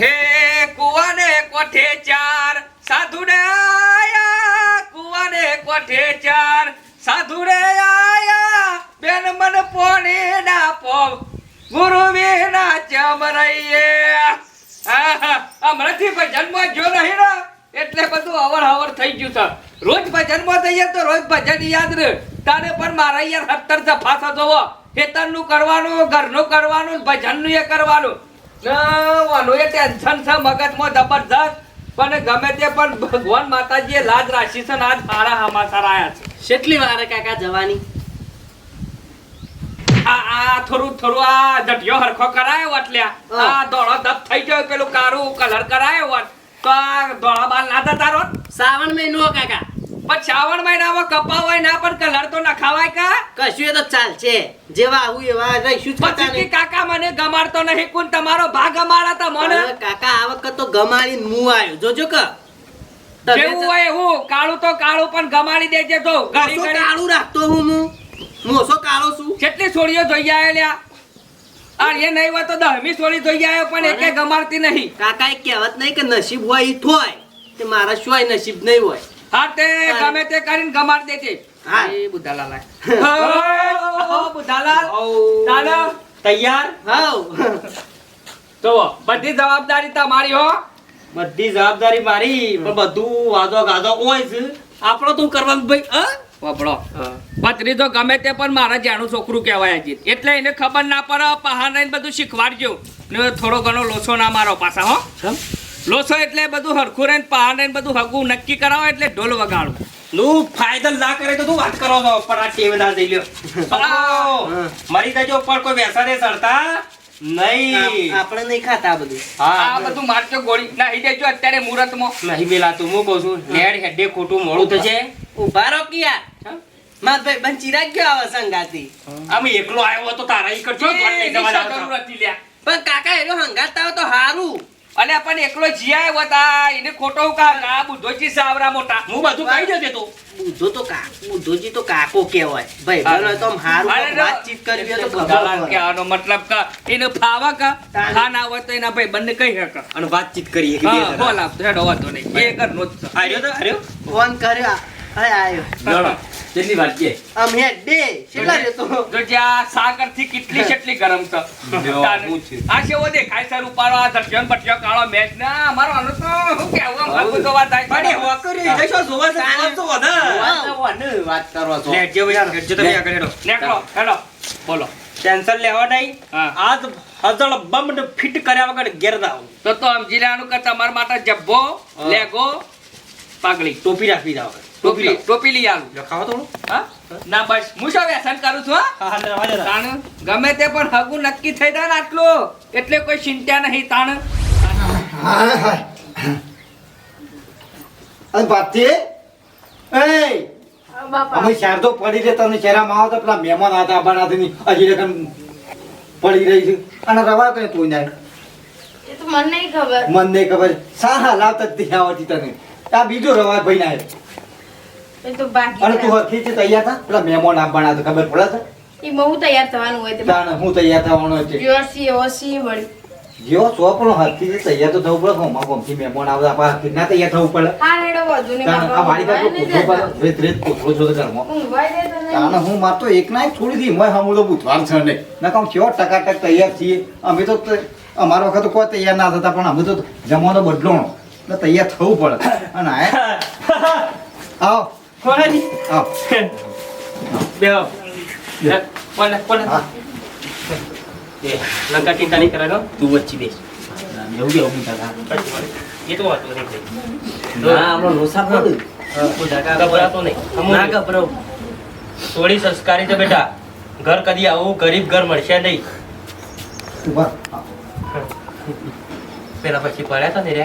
હે કુવાને કોઠે ચાર? સાધુ રે આયા. કુવાને કોઠે ચાર? સાધુ રે આયા. બેન મન પોણી ના પો ગુરુ વિના ચમ રહીએ હમણાંથી હમણાંથી ભજનમાં જો નહીં ને. એટલે બધું અવર હવર થઈ ગયું છે. રોજ ભજનમાં જઈએ તો રોજ ભજન યાદ રહે. તારે પણ મારા યાર સત્તર જફાસા જોવો. ખેતરનું કરવાનું, ઘરનું કરવાનું, ભજનનું એ કરવાનું. એ ટેન્શન છે મગજમાં જબરજસ્ત. પણ ગમે તે પણ ભગવાન માતાજીએ લાજ રાખી છે આજ સારા સમાચાર આયા છે. કેટલી વારે કાકા જવાની? આ આ થોડું થોડું આ જટિયો હરખો કરાયો એટલે આ ધોળો દબ થઈ ગયો પેલું કારું કલર કરાયો હોત. તો આ ધોળા બાલ ના થતા રોત. શ્રાવણ મહિનો કાકા. પણ શ્રાવણ મહિનામાં કપાવાય હોય ના પણ કલર તો નખાવાય કા? કશું એ તો ચાલશે. જેવા આવું એવા રહીશું પછી થતા કે નહીં. કાકા મને ગમાડતો નહીં. કોણ તમારો ભાગ અમાડા તા મને? કાકા આ વખત તો ગમાડી હું આવ્યો. જોજો કે. જેવું હોય એવું કાળું તો કાળું પણ ગમાડી દેજે તો ઘડી ઘડી કાળું રાખતો હું હું? મોસો કાળો છું? કેટલી છોડીઓ જોઈ આવ્યા લ્યા આ એ નહીં હોય તો દહમી છોડી જોઈ આવ્યો પણ એકે ગમાડતી નહીં. કાકા એ કહેવત નહીં કે નસીબ હોય ઈ થોય તે મારા શું નસીબ નહીં હોય. હા તે ગમે તે કરીને ગમાડી દેજે. એ બુધાલાલ ઓ, બુધાલાલ દાદા તૈયાર? હાવ. જુઓ બધી જવાબદારી તમારી હો. બધી જવાબદારી મારી પણ બધું વાદો ગાદો હોય છે આપણો તું કરવાનું ભાઈ હા? વપડો પત્રી તો ગમે તે પણ મારા જાણું છોકરું કહેવાય હજી એટલે એને ખબર ના પડે પહાડ રહીને બધું શીખવાડજો. ને થોડો ઘણો લોસો ના મારો પાછા હો. લોસો એટલે બધું હરખું રહીને પહાડ રહીને બધું હગું નક્કી કરાવો એટલે ઢોલ વગાડું. નું ફાયદલ ના કરે તો તું વાત કરો છો? પણ આ ટેવ ના દઈ લ્યો. મરી જજો પણ કોઈ વ્યસને સરતા નહીં. આપણે નહીં ખાતા બધું. હા. આ બધું મારજો ગોળી. નાહી દેજો અત્યારે મુહૂર્તમાં. નહીં મેલાતું હું કહું છું લેડ હેડે ખોટું મોડું થશે. ઊભા રહો કે યાર માર ભાઈ બન ચિરાગ ગયો આવે સંગાતી આમ એકલો આવ્યો તો તારા ઈ કરજો. પણ કાકા એનો હંગાત આવે તો હારું. અને પણ એકલો જીયા હતા એને ખોટો કા આ બુદ્ધોજી સાવરા મોટા. હું બધું કહી દેજે તું. બુદ્ધો તો કા બુદ્ધોજી તો કાકો કહેવાય. ભાઈ બોલો તો હારું વાતચીત કરવી તો પડે. કહેવાનો મતલબ કા એને ફાવા કા? ખાન આવે તો એના ભાઈ બંને કહી હકા અને વાતચીત કરીએ કે બે હા જણા. હેડો વાતો નહીં. એ કર નો આર્યો તો આર્યો ફોન કર્યો. આયો. લડો કેટલી વાર કે? આમ હે ડે કેટલા જો જ્યાં સાગરથી કેટલી કેટલી ગરમ છે. આ છે. આ કેવો દેખાય સર ઉપાડો આ ધરતીયો ને કાળો મેચ ના મારો અનુ તો હું કેવું આમ તો વાત થાય અરે હોકરી જશો જોવા તો વાત તો વધ. વાત કરવા છો. લેટ જેવો યાર હેડજો તમે આગળ હેડો. નેકળો હેડો. બોલો. ટેન્શન લેવા નહીં. આજ હજળ બમ ને ફિટ કર્યા વગર ઘેર દાવ તો તો આમ લેવાનું કે તમારા માટે જબ્બો. લેગો પાઘડી. ટોપી રાખવી જાવ ટોપી ટોપી લઈ આવું ખાવા થોડું? હા? ના બસ. હું શું વ્યસન કરું છું હા? હા હા રવા દે તાણ. ગમે તે પણ હગું નક્કી થઈ જાય ને આટલું. એટલે કોઈ ચિંતા નહીં તાણ. બાપજી એ અમે તો પડી રહે તને ચહેરામાં આવો તો પેલા મહેમાન હતા બનાતીની હજી લગન પડી રહી છે. અને રવા કઈ તું ના એ તો મને નહીં ખબર. મન નહીં ખબર. સા હા લાવતા જ આવતી તને? આ બીજો રવા ભાઈ ના એ તો બાકી તું હરખી છે તૈયાર થા? પેલા મહેમાન આપવાના હતા ખબર પડે છે એ બહુ તૈયાર થવાનું હોય તે તાણ હું તૈયાર થવાનો છે. યોસી ઓસી વળી. જો સો પણ હરખી છે તૈયાર તો થવું પડે હોમાં કોમથી મહેમાન આવતા પા હરખી ના તૈયાર થવું પડે. હા રેડો વધુ ને આ વાડી કાઢો કોઠો પર રેત રેત કોઠો છો તો ઘરમાં તાણે હું માર તો એક ના થોડી છોડી દી મોય હમું તો બુધવાર છે ને ના કામ કેવો ટકાટક તૈયાર છીએ? અમે તો તે- અમારા વખત તો કોઈ તૈયાર ના થતા પણ અમે તો જમવાનો બદલોણો એટલે તૈયાર થવું પડે. અને આ આવો ખોરાજી આવો બેહો કોણ કોણ હા. એ લંકા ચિંતા નહીં કરે તું વચ્ચે બેસ. એવું કેવું બીજા એ તો વાતો નહીં. ના આપણો લોસા પડે ગભરાતો નહીં. ના ગભરાવ. થોડી સંસ્કારી છે બેટા. ઘર કદી આવું ગરીબ ઘર મળશે નહીં. પેલા પછી પડ્યા હતા ને રે.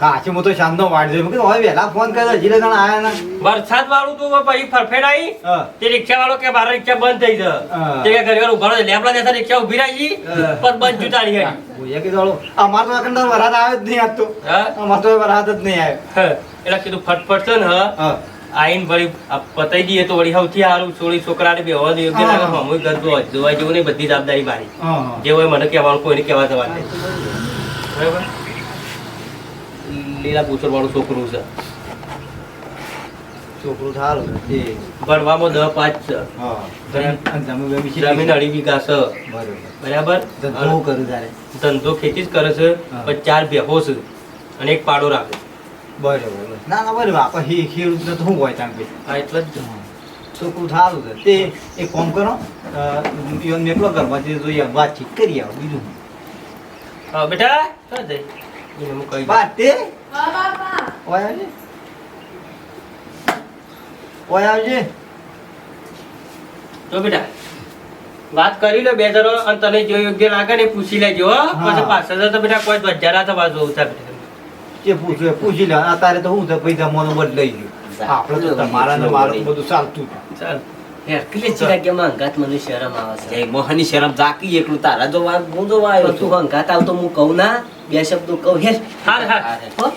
કાચી મોટો તો શાંતનો વાટ જોઈ હવે વહેલા ફોન કર્યો હજી લગન આયા ના. વરસાદ વાળું તો પછી ફરફેડ આવી તે રિક્ષા વાળો કે બાર રિક્ષા બંધ થઈ જાય. તે કે ઘરે ઘર ઊભા લેબડા દેતા રિક્ષા ઊભી રહી પર પણ બંધ જુટાડી ગઈ ભૂયા કીધું હાલો, અમાર તો આખંડ વરાત આવે જ નહીં આજ તો. હા. અમાર તો વરાત જ નહીં આવે એટલે કીધું ફટફટ છે ને આઈન વળી પતાઈ દઈએ તો વળી સૌથી સારું. છોડી છોકરાને બી હોવા દે યોગ્ય લાગે. હા. ઘર જોવા જોવા જેવું નહીં બધી જવાબદારી મારી. જે હોય મને કહેવાનું કોઈને કહેવા નહીં. બરાબર. લીલા પૂછડ વાળું છોકરું છે. છોકરું સારું છે ભણવામાં દસ પાંચ છે. બરાબર. જમીન વીઘા છે. ધંધો કરું તારે? ધંધો ખેતી જ કરે છે પણ ચાર ભેહો છે અને એક પાડો રાખે બરોબર. ના ના બરોબર. આપણે ખેડૂત તો શું હોય ત્યાં હા એટલે જ છોકરું સારું છે. તે એક કામ કરો ઈવન મેકલો જોઈએ વાતચીત કરી આવો બીજું હા બેટા ક્યાં જઈ એને વાત હા બાપા ઓય આવજે. ઓય આવજે. જો બેટા વાત કરી લો બે જણો અને તને જો યોગ્ય લાગે ને પૂછી લેજો. પછી પાછળ તો બેટા કોઈ બજારા થવા જોવું છે કે જે પૂછી લે. અત્યારે તો હું છે ભાઈ જમવાનું બદલાઈ ગયો. આપણે તો તમારા ને મારું બધું ચાલતું હતું. કેટલી જગ્યામાં હંગાત મને શરમ આવે છે. જય મોહનની શરમ જાકી એકલું તારા જો વા- હું જો આવ્યો તું હંગાત આવતો હું કહું ના બે શબ્દો કહું. હેર. હાર હાર. હો?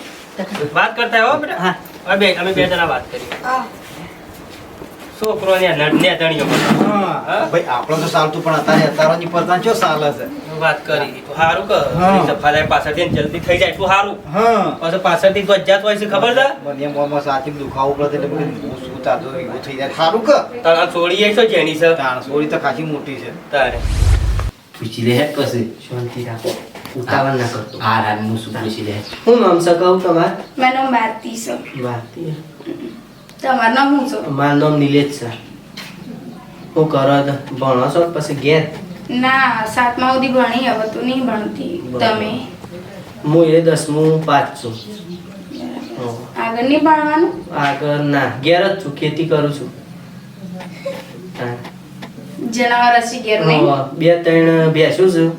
વાત કરતા હો બેટા? હા. બે અમે બે જણા વાત કરીએ. હા. છોકરો ને નડને તણીઓ હા. ભાઈ આપણે તો ચાલતું પણ અત્યારે અત્યારની પડતા ચો ચાલે છે વાત કરી. તો કર. હા. પાછળથી જલ્દી થઈ જાય એટલું સારું હા. પછી પાછળથી ગજાત હોય છે ખબર છે? મને મોમાં સાચી દુખાવો પડે એટલે બધું જો એવું થઈ જાય. સારું કર. તારા છોડી આવી છો? જેની તો ખાસી મોટી છે. તારે. પૂછી લે હેડ પછી. શાંતિ રાખો. ઉતાવળ ના કરતો. હું શું પૂછી લે હું નામ તમાર? છે. તમારું નામ શું છે? મારું નામ નિલેશ છે. હું કરો? ભણો છો પછી ઘેર? ના સાતમા સુધી ભણી હવે તો નહીં ભણતી. તમે? હું એ દસમું પાંચ છું. આગળ નહીં ભણવાનું? આગળ ના. ઘેર જ છું ખેતી કરું છું. જનાવર હશે ઘેર નહીં? બે ત્રણ બેસું છું.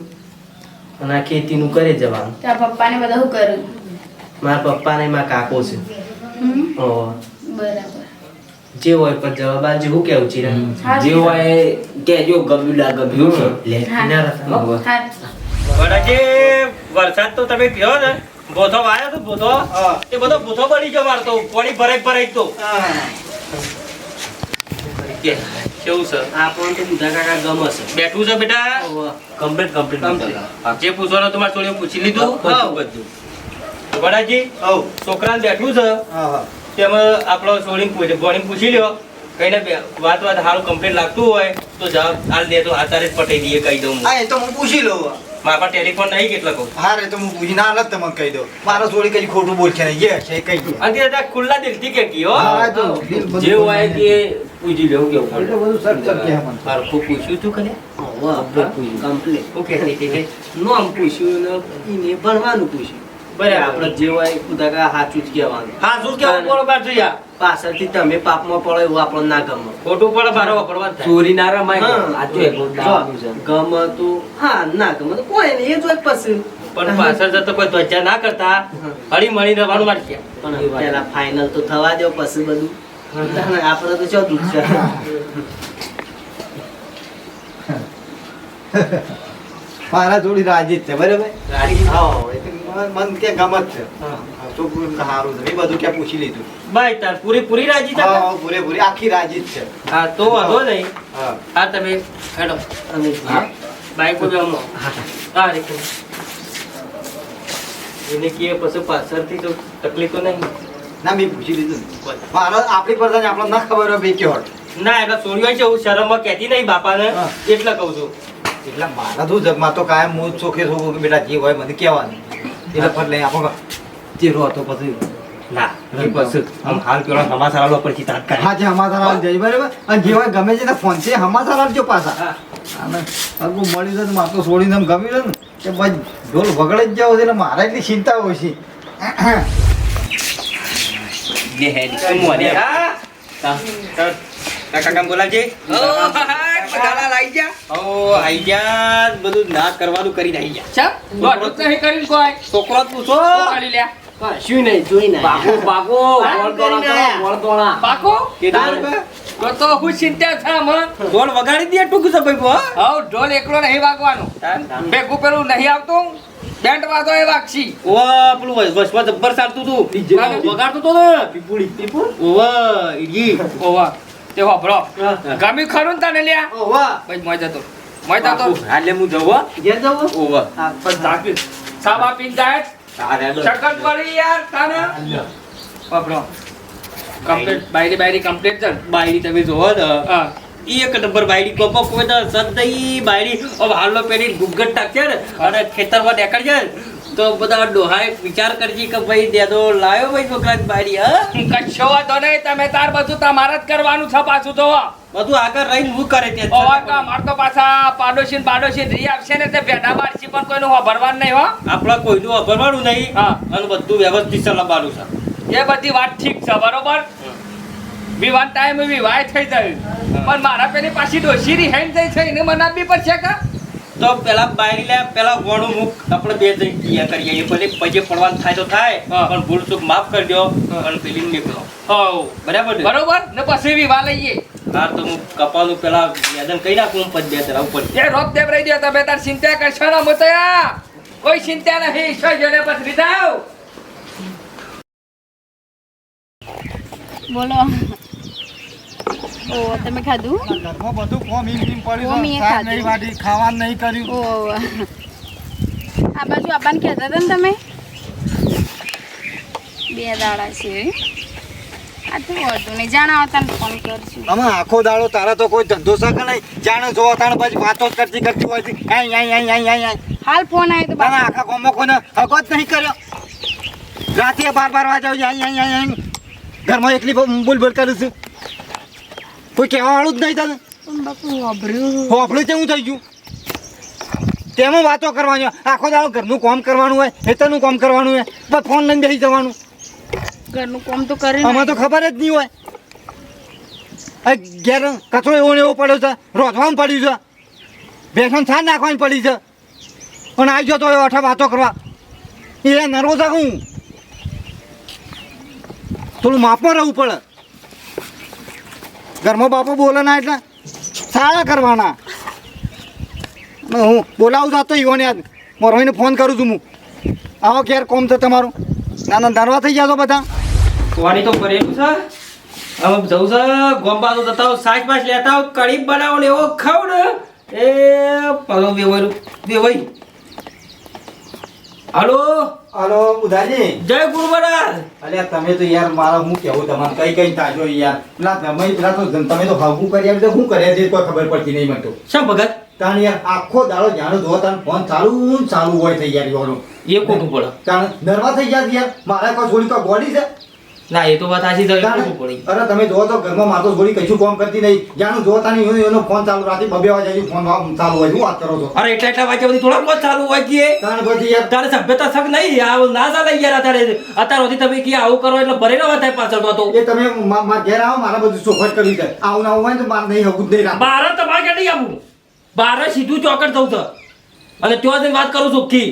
અને ખેતીનું કરી જવાનું. તારા પપ્પાને બધા શું કર્યું? મારા પપ્પા ને મારા કાકો છે. હમ? બરાબર. જે હોય પર જવાબ આલજે હું કેવું ચીરા જે હોય કે જો ગમ્યું લા ગમ્યું છે. લે ના પણ હજી વરસાદ તો તમે કયો ને. ભોથો વાયો તો ભોથો. એ બધો ભૂથો પડી ગયો મારતો. પાણી ભરાઈ ભરાઈ તો. કે કેવું છે? આપણને તો કાકા ગમે છે. બેઠું છે બેટા? Complete. હા. જે પૂછવાનું તમારે થોડી પૂછી લીધું. બધું, બધું. વડાજી હવ છોકરાને બેઠું છે. હા હા. તેમાં આપણો સોડીને પૂછે ભણીને પૂછી લ્યો. કઈને વાત વાત સારું કમ્પ્લેન લાગતું હોય તો જવાબ હાલ દે તો આતારે જ પટાઈ દઈએ કહી દઉં હા. એ તો હું પૂછી લઉં. મારા પાસે ટેલિફોન નહીં કેટલા કહું. હા રે તો હું પૂછી ના હાલત તમને કહી દઉં. મારો થોડી કઈ ખોટું બોલશે નહીં. જે છે કહી દઉં. અને તે ખુલ્લા દિલથી દિલ બધું જે હોય કે પૂછી લેવું કેવું બધું સર સર કે મને. મારું પૂછ્યું તું કને? હો, ઓકે હતી? નામ પૂછ્યું ને એને ભણવાનું પૂછ્યું. આપણે જે હોય કાકા સાચું જ કહેવાનું. સાચું કેવું બરોબર. છે યાર પાછળથી તમે પાપમાં પડો એવું આપણને ના ગમે. ખોટું પડે બારો વાપરવા ચોરી ના રમાય. ગમે તો. હા ના ગમે તો. કોઈ નહીં એ જ પછી. પણ પાછળ જતો કોઈ ધ્વજા ના કરતા હળી મળી રહેવાનું મારે પણ પેલા ફાઇનલ તો થવા દો પછી બધું. આપણે તો શું દુઃખ છે? મારા જોડી રાજી જ છે બરાબર? રાજી? હા મન- કે ગમત છે. છોકરું કે સારું છે. એ બધું ક્યાં પૂછી લીધું. બાય તાર પૂરી પૂરી રાજી હા થતા હા, આખી રાજી જ છે. હા તો વાંધો નહીં. હા. તમે હેડો. હા. બાઈક પર. હા. રેખો એને કે પછી પાછળથી તો તકલીફ તો નહીં. ના મેં પૂછી લીધું. મારો આપણી પરદાને આપણને ના ખબર હોય ભાઈ કેવો ના એટલે છોડ્યો છે હું શરમમાં કહેતી નહીં બાપાને. એટલે કહું છું. એટલે મારા તો જગમાં તો કાયમ હું ચોખે છું બેટા જે હોય મને કહેવાનું. એટલે ફટ લઈ ચેરો હતો પછી ના આમ હાલ પેલો સમાચાર આલો તાત્કાલિક હા જે હમાસાર આવી બરાબર? અને જેવા હોય ગમે છે ફોન છે હમાસાર આવજો પાછા. હા. અને આગું મળી જાય મારે તો છોડીને આમ ગમી ને કે બસ ઢોલ વગડે જ જાવ એટલે મારા એટલી ચિંતા હોય છે. કાકા બોલાવજે. ઓ આઈ જા બધું ના કરવાનું જા તો હું ચિંતા આમાં ઢોલ વગાડી દે ટૂંક હો. હવ ઢોલ એકલો નહીં વાગવાનું. ભેગું પેલું નહીં આવતું. બેન્ટ વાગો એ વાગશી. ઓવા પેલું વસ- જબ્બર સારતું તું. વગાડતું તો ને? પીપુડી પીપુડ? ઓવા ઓવા તે વાપરો. ગમી ખરું તને લ્યા? ઓ વાહ. ભાઈ મોય જતો. મોય જતો. હાલે હું જવું જે જવું ઓવા બસ ઝાકી સાબા પીન જાય. શકત પડી યાર તને. વાપરો કમ્પ્લીટ બાયરી બાયરી કમ્પ્લીટ છે બાયરી તમે જોવો ને. હા. એક નંબર બાયડી કોકો કોઈ તો સદઈ બાયડી હવે હાલો પેલી ગુગટ ટાકશે ને. અને ખેતરમાં નીકળશે ને. તો બધા ડોહાએ વિચાર કરજી કે ભાઈ દેદો લાયો ભાઈ છોકરાની બારી હા? કશો વાંધો નહીં તમે તાર બધું તમારે જ કરવાનું છે પાછું તો બધું આગળ રહીને હું કરે તે ઓવા માર તો પાછા પાડોશી પાડોશી રી આવશે ને તે ભેડા મારશી પણ કોઈનું અભરવાનું નહીં હો. આપણા કોઈનું અભરવાનું નહીં હા. અને બધું વ્યવસ્થિત ચલાવવાનું છે. એ બધી વાત ઠીક છે બરોબર? વિવાહ ટાઈમ વિવાહ થઈ જાય પણ મારા પેલી પાછી ડોશી રી હેન્ડ થઈ છે એને મનાવવી પડશે કા? તો પેલા બાયરી લે પેલા વણું મુક. આપણે બે જણ ક્રિયા કરીએ. એ ભલે પજે પડવાનું થાય તો થાય પણ ભૂલ ચૂક માફ કરજો અને પેલી નીકળો. હો બરાબર બરોબર? ને પછી વિવાહ લઈએ. હા તો હું કપાનું પેલા વેદન કહી નાખું પદ બે ધરાવ ઉપર. એ રોપ દેવ રહી ગયો તમે તાર ચિંતા કરશો ના મોતયા કોઈ ચિંતા નહીં ઈશ્વર જોડે પછી જાઓ બોલો. ઓ તમે ખાધું? ઘરમાં બધું કોમ ઈમ ઈમ પડ્યું કોમ. નહીં વાઢી, ખાવાનું નહીં કર્યું. ઓ. આ બાજુ આપવાનું કહેતા હતા ને તમે? બે દાડા છે. અમે આખો દાડો તારા તો કોઈ ધંધો શકે નહીં? જાણે જોવા તાણે પછી વાતો કરતી કરતી હોય છે. હાલ ફોન આવ્યો તારા આખા ગામમાં કોઈને હકો જ નહીં કર્યો. રાતે બાર બાર વાગે ઘરમાં એકલી બોલ બોલ કરું છું. કોઈ કહેવા વાળું જ નહીં તને? હોફળું કેવું થઈ ગયું? તેમાં વાતો કરવાની આખો દાડો ઘરનું કામ કરવાનું હોય ખેતરનું કામ કરવાનું હોય બસ ફોન લઈને બેસી જવાનું. ઘરનું કામ તો કરે આમાં તો ખબર જ નહીં હોય. ઘેર કચરો એવો ને એવો પડ્યો છે રોધવાનું પડ્યું છે. બેસન છાન નાખવાની પડી છે. પણ આવી જતો તો અઠા વાતો કરવા. એ નર્વો છે હું. થોડું માપમાં રહેવું પડે. ઘરમાં બાપો બોલે ના એટલે સારા કરવાના. હું બોલાવું જાતો ઈવોને યાદ મોરવાઈને ફોન કરું છું હું. આવો ક્યારે કોમ છે તમારું? નાના ધરવા થઈ ગયા છો બધા? કુવાની તો કરેલું છે. હવે જવું છે ગોમ્બા તો જતા સાસ બાસ લેતા કઢી બનાવો ને એવો ખાવ ને. એ પલો વેવાયું હાલો? હાલો બુધાજી. જય ગુરુવરાજ અલ્યા તમે તો યાર મારા હું કેવું તમારે? કઈ કઈ તાજો યાર. ના તમે પેલા તો તમે તો ભાગું કરી આવી હું કર્યા છે કોઈ ખબર પડતી નહીં મને તો. શા ભગત? તાણ યાર આખો દાડો જાણો જો તાણ ફોન ચાલુ ચાલુ હોય થઈ યાર યોનો એ ખોટું પડે. તાણ નરવા થઈ ગયા યાર. મારા કોઈ થોડી કોઈ બોડી છે? ના એ તો વાત સાચી છે પડી અરે તમે જો તો ઘરમાં માતો ગોળી કશું કામ કરતી નહીં. જાણું જો નહીં એનો ફોન ચાલુ રાતે બબે વાગે હજી ફોન ચાલુ હોય શું વાત કરો છો? અરે એટલા એટલા વાગે બધી થોડા ફોન ચાલુ હોય કે? તાણ પછી યાર તારે સભ્યતા સક નહીં આવું ના ચાલે યાર અત્યારે. અત્યાર સુધી તમે કે આવું કરો એટલે ભરે ના થાય પાછળ તો એ તમે મારા ઘેર આવો મારા બધું સોફટ કરી દે આવું ના આવું હોય તો મારે નહીં જ નહીં બાર તમારે કે નહીં આવું. બાર સીધું ચોકડ થવું છે. અને ત્યાં જઈને વાત કરું ચોખ્ખી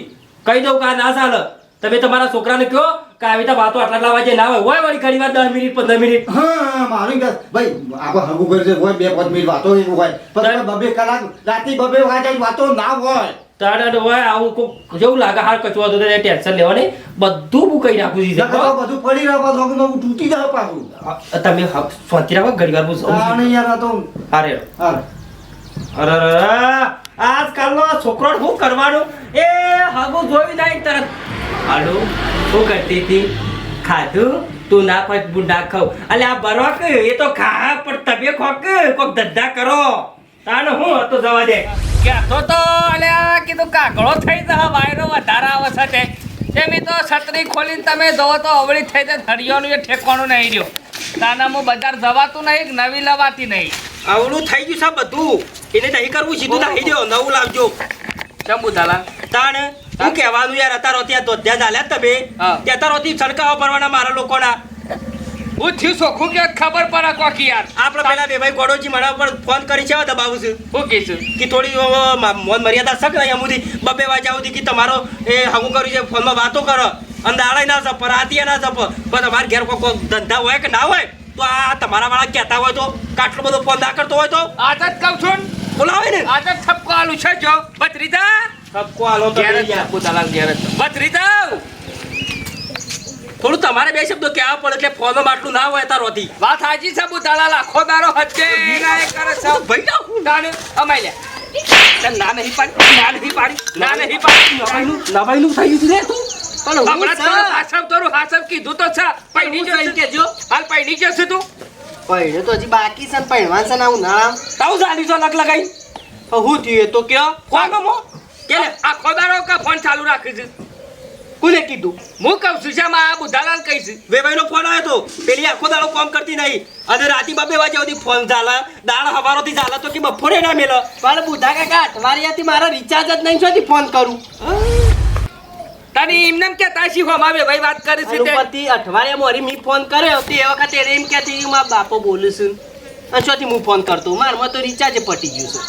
કહી દઉં કે આ ના ચાલે. તમે તમારા છોકરાને કહો કે આવી વાતો આટલા આટલા વાગે ના હોય. હોય વળી ઘણી વાર દસ મિનિટ પંદર મિનિટ. હા મારું દસ ભાઈ આપણે હગું કરી હોય બે પાંચ મિનિટ વાતો એવું હોય. પણ બબે કલાક રાતે બબે વાગે વાતો ના હોય. તારે હોય આવું કોક જેવું લાગે હાર કચવા તો ટેન્શન લેવા નહીં. બધું હું નાખું છું બધું પડી રહ્યો પાછું નવું તૂટી જાય પાછું. તમે હ- રાખો ઘડી વાર હું જઉં યાર તો હારે. અરે અરે, આજકાલનો છોકરો શું કરવાનું? એ હગું જોયું નહીં તરત હાલો શું કરતી હતી? ખાધું? તું ના ખાય હું ના ખાઉં. અલે આ બરવા કે એ તો ખા પણ તમે ખોક કોક ધંધા કરો. તાને હું હતો જવા દે? કહેતો તો? અલ્યા કીધું કાગળો થઈ જા વાયરો વધારા આવે છે તે. તેમ તો છત્રી ખોલીને તમે જોવો તો અવળી થઈ જાય થળિયોનું એ ઠેકવાનું નહીં રહ્યો. તાનામાં બજાર જવાતું નહીં નવી લવાતી નહીં. આવડું થઈ ગયું છે બધું. એને નહીં કરવું સીધું નાખી દો નવું લાવજો. ચંબુ દાલા તાણ કહેવાનું યાર અત્યારો ત્યાં તો ત્યાં ચાલ્યા તમે. હા. ત્યાં તારોથી છડકાવા ભરવાના મારા લોકોના. હું થયું સોખું કે ખબર પડે કોકી યાર. આપણે પેલા બે ભાઈ ગોડોજી મારા પર ફોન કરી છે દબાવું છું. હું કહીશું કે થોડી મોન મર્યાદા શક નહીં અમુથી બબે વાગ્યા સુધી કે તમારો એ હગું કર્યું છે ફોનમાં વાતો કરો. અને દાડા ના સપ રાતી ના સપ પણ તમારે ઘેર કોઈ ધંધા હોય કે ના હોય તો આ તમારા વાળા કહેતા હોય તો કાટલો બધો ફોન ના કરતો હોય તો? જ કહું છું બોલાવે ને. જ ઠપકો આલું છે જો. ભત્રીજા સબકો આલો તો ઘેર જ. પુતાલાલ ઘેર જ ભત્રીજા થોડું તમારે બે શબ્દો કહેવા પડે એટલે ફોનો માટલું ના હોય તારોથી. વાત સાચી છે પુતાલાલ આખો દારો હજે ના કરે છે. ભાઈ ના હું દાને અમાઈ લે. ના નહીં પાડી ના નહીં પાડી ના નહીં પાડી. નવાઈનું નવાઈનું થઈ ગયું રે તું? પણ હમણાં છે. તારું તારું હાસવ કીધું તો છે. પૈણી હું છે એમ જશે. કહેજો. હાલ પૈણી જશે તું. પૈણ્યો તો હજી બાકી છે ને તાવું છો લગ લગાઈ. હું થયું તો કયો? કોણ મો? કે આખો દારો કા ફોન ચાલુ રાખીશ છે? કોને કીધું? હું કહું છું આ બુધાલાલ કહીશ વેવાઈનો ફોન આવ્યો તો પેલી આખો દાડો કામ કરતી નહીં. અને રાતી બબે વાગ્યા સુધી ફોન ચાલે. દાળ હવારોથી ચાલે તો કે બપોરે ના મેલો. પણ બુધા કાકા અઠવાડિયાથી મારા રિચાર્જ જ નહીં છોથી ફોન કરું? તને એમને એમ કે તાશી હોમાવે ભાઈ વાત કરી છે તે. અનુપતિ અઠવાડિયા મોરી મી ફોન કર્યો તે એ વખતે એને એમ કહેતી કે મારા બાપો બોલું છું. અને ચોથી હું ફોન કરતો મારમાં તો રિચાર્જ પટી ગયું છે.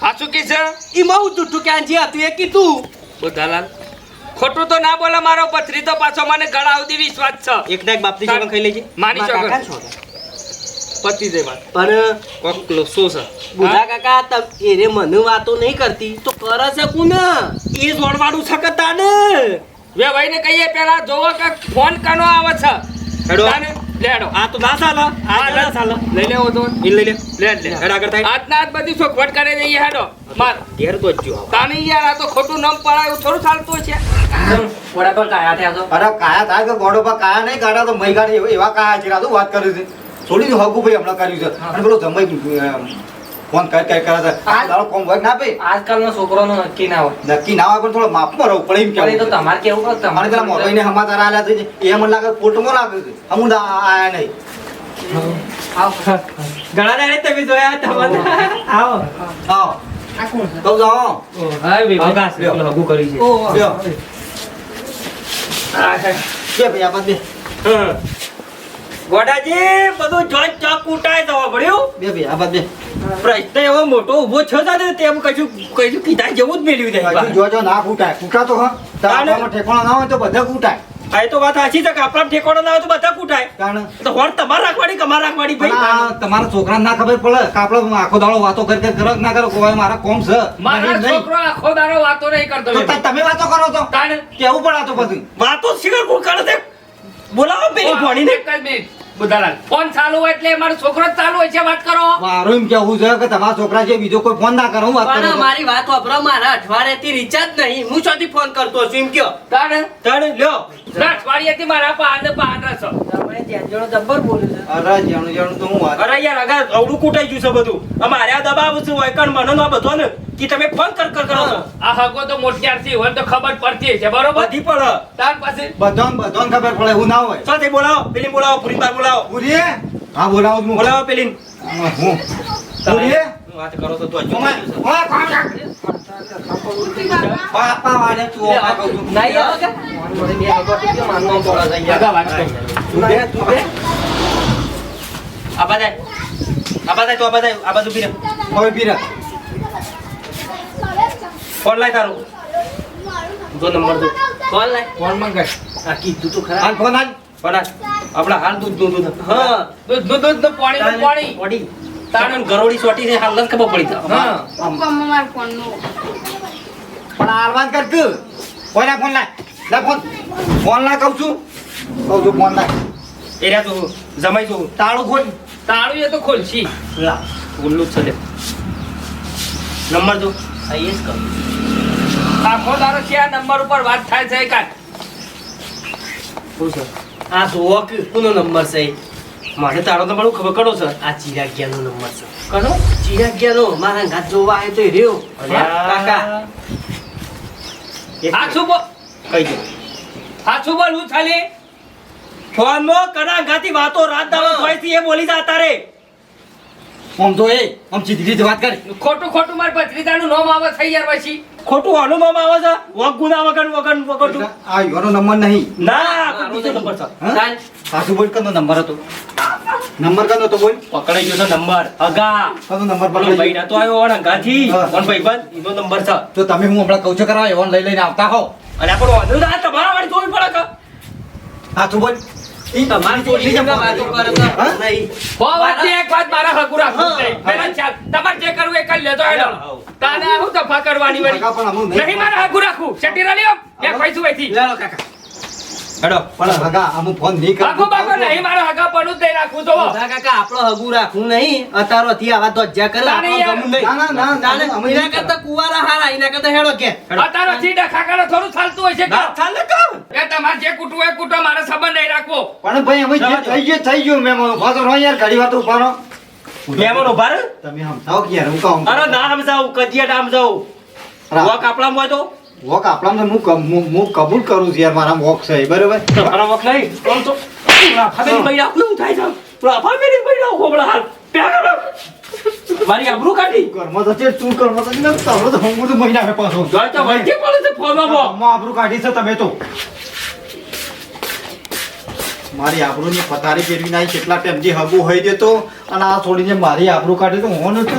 હાચું કી છે? એમાં હું જુઠ્ઠું ક્યાં જે હતું એ કીધું. બધાલાલ ખોટું તો ના બોલે મારો પથરી તો પાછો મને ગળા સુધી વિશ્વાસ છે. એક ના એક બાપની જોડે ખાઈ લેજે. માની છો પતી જાય વાત. પણ કોક લોસો છે? બુધા કાકા તમ એને મને વાતો નહીં કરતી તો કરે છે કુન એ જોડવાનું છે કે તાને? વે ભાઈ ને કહીએ પેલા જોવો કે ફોન કનો આવે છે. હેડો. લેડો. આ તો આ તો ના લઈ લેવો તો. ઈ લઈ લે. લે લે. હેડ આગળ થાય. આજના આજ બધી કરે જઈએ હેડો. માર. ઘેર તો જ જો તાને યાર આ તો ખોટું નામ પડાયું થોડું ચાલતું છે થોડા પર કાયા થયા તો અરે કાયા થાય કે ગોડો પર કાયા નહીં કાઢા તો મય કાઢે એવા- એવા કાયા છે રાતું વાત કરે છે. થોડી હગુ ભાઈ હમણાં કર્યું છે. અને પેલો જમાઈ ફોન કર કર કરે છે કોમ હોય ના ભાઈ? આજકાલનો છોકરોનો નક્કી ના હોય. નક્કી ના હોય પણ થોડો માપમાં રહું પડે એમ પણ તો તમારે કેવું કરો તમારે પેલા મોબાઈલને સમાચાર આલ્યા છે એ મને લાગે ફોટોમાં લાગે છે. અમુક આયા નહીં. ઘણા દાડે તમે જોયા તમને આવો. આવો. જાઓ. કરી છે. બે ભાઈ આ બે. ગોડાજી બધું જોઈ ચોક ઉટાય દવા પડ્યું બે ભાઈ આ બાદ બે. પ્રશ્ન એવો મોટો ઊભો થયો છે તેમ કશું કશું કીધા જેવું જ મેળ્યું હજુ જો જો ના ફૂટાય ફૂટાતો હા. તાણે. તાણે ઠેકાણો ના હોય તો બધા ફૂટાય આ તો વાત સાચી છે કે આપણા ઠેકોડો ના તો બધા કૂટાય તો હોર તમારે રાખવાડી કે અમારે ભાઈ? તમારા છોકરા ના ખબર પડે કે આપણે આખો દાડો વાતો કરી કરી કરો કે ના કરો કોઈ મારા કોમ છે? મારા નહીં, નહીં. છોકરો આખો દારો વાતો નહીં કરતો તમે વાતો કરો તો. કેવું પડે આ તો બધું? વાતો શિખર કોણ કરે છે? બોલાવો પેલી ભણીને. બુધાલાલ ફોન ચાલુ હોય એટલે મારો છોકરો જ ચાલુ હોય છે વાત કરો. મારું એમ કેવું છે કે તમારા છોકરા છે બીજો કોઈ ફોન ના કરો હું વાત કરું. મારી વાત વાપરો મારા અઠવાડિયાથી રિચાર્જ નહીં. હું ચોથી ફોન કરતો છું એમ કયો? તાને તાણે લ્યો. મારા પાન પાન રસો અરે જાણું જાણું તો હું અરે યાર આગળ અવડું કૂટાઈ ગયું છે બધું. અમારે આ દબાવ છે હોય? કણ મનો ના બધો ને કે તમે ફોન કર કર કરો આ હગો તો મોટિયારથી હોય તો ખબર પડતી છે બરોબર? બધી પડે તાર પાસે બધાને બધાને ખબર પડે એવું ના હોય. સાથે બોલાવો પેલી બોલાવો પૂરી બાર બોલાવો. પૂરી હા બોલાવો હું. બોલાવો પેલી હું પૂરી વાત કરો તો તું ઓમાય, ઓમાય, કોણ છે? બાપા વાળે તું ઓમાય કહું છું. તું બે, તું બે. આ બાજુ આ બાજુ તો આ બાજુ આ બાજુ પીરે હવે પીરા. ફોન લાય તારો. જો નંબર દો. ફોન લાય. ફોન મંગાય. આ કીધું તો ખરા? હાલ ફોન હાલ. ફોન આલ. આપણા હાલ દૂધ દૂધ. દૂધ હા દૂધ દૂધ પાણી નું પાણી. તારણ ગરોડી સોટી છે હાલ જ ખબર પડી તા હા ગમે ફોન નો પણ હાલવાન કર કે. કોઈના ફોન લાય. લા ફોન. ફોન લાય કહું છું. કહું છું ફોન લાય. એ રહ્યા તું જમાઈ તું તાળું ખોલ. તાળું એ તો ખોલશી લા ઉલ્લુ જ છે લે. નંબર દો આખો તારો છે આ નંબર ઉપર વાત થાય છે કાંઈ શું છે આ જોવો કે કોનો નંબર છે મારે તારો તો હું ખબર કરો છે આ ચિરાગિયાનો નંબર છે. કરો? ચિરાગિયાનો? મારા ઘાત જોવા આવ્યો તો રહ્યો. કાકા. હાચું બોલ? કઈ દો. હાચું બોલ હું ચાલી ફોનમાં કડા ગાતી વાતો રાત દાડો હોય છે એ બોલી જા તારે. આમ તો એ આમ સીધી રીતે વાત કરી. ખોટું ખોટું માર ભત્રીજાનું નામ આવે થઈ યાર પછી. ખોટું અનુભવ આવે છે? વગ ગુના વગર વગર વગર આ યોનો નંબર નહીં. ના બીજો નંબર છે. હા? સાસુ બોલ કનો નંબર હતો? નંબર કનો હતો બોલ. પકડાઈ ગયો છે નંબર. અગા. કનો નંબર પેલો ભાઈ ના તો આવ્યો ઓણ ગાથી ઓણ ભાઈ ભાઈબંધ એનો નંબર છે. તો તમે હું હમણાં કહું છું કરાવ એવો લઈ લઈને આવતા હો? અને આપણો વાંધો ના તમારા વાળી જોવી પડે કે. હા તું બોલ. તમારી જેમ વાતો કરે તો નહીં હો વાતની એક વાત મારા હગું રાખો. ચાલ, તમારે જે કરવું એ કરી લેજો હેડો. હા. તાને હું તફા કરવાની વળી? કાકા પણ અમુક નહીં. મારા મારે હગું રાખવું. શેઠી રાલીઓ, મેં પૈસું. લેલો કાકા હેડો પણ હગા અમુક ફોન નહીં કરતો. હગું બાકો નહીં, મારો હગાપણું જ નહીં રાખું તો. કાકા આપણો હગું રાખું નહીં. અતારોથી આવા ધોજ્યા કરે આપણો. ના, ના, ના, ના, અમે ના કરતા કુવારા હારા ઇના કરતા હેડો કે અત્યારથી ડખા કરો, થોડું ચાલતું હોય છે કે? ના ચાલે કામ એ તમાર જે કૂટવું એ કૂટો, મારે સંબંધ નહીં રાખવો. પણ ભાઈ અમે જે થઈ ગયું થઈ ગયું મેમો ઊભા તો રહો યાર ઘડી વાતો તો ઊભા રહો. મહેમાન ઊભા રહે? તમે સમજાવો કે યાર હું કહું અરે ના સમજાવું કજિયા ડામ સમજાવું વોક આપણામાં હોય તો. વોક આપણામાં તો હું હું કબૂલ કરું છું યાર મારા વોક છે બરાબર? મારા વોક નહીં આમ તો રાફાબેન ભાઈ એવું થાય છે? રાફાબેન ભાઈ ના હોબળા હાલ. મારી આબરૂ કાઢી. ઘરમાં તો છે તું ઘરમાં તો નથી તારો તો હું તો મહિના મે પાછો. જાય તો વળગી પડે છે ફોનમાં. ઘરમાં આબરૂ કાઢી છે તમે તો. મારી આબરૂની પથારી ફેરવી નાખી કેટલા જે હગું હોય દેતો અને આ છોડીને મારી આબરૂ કાઢી તો હું નથી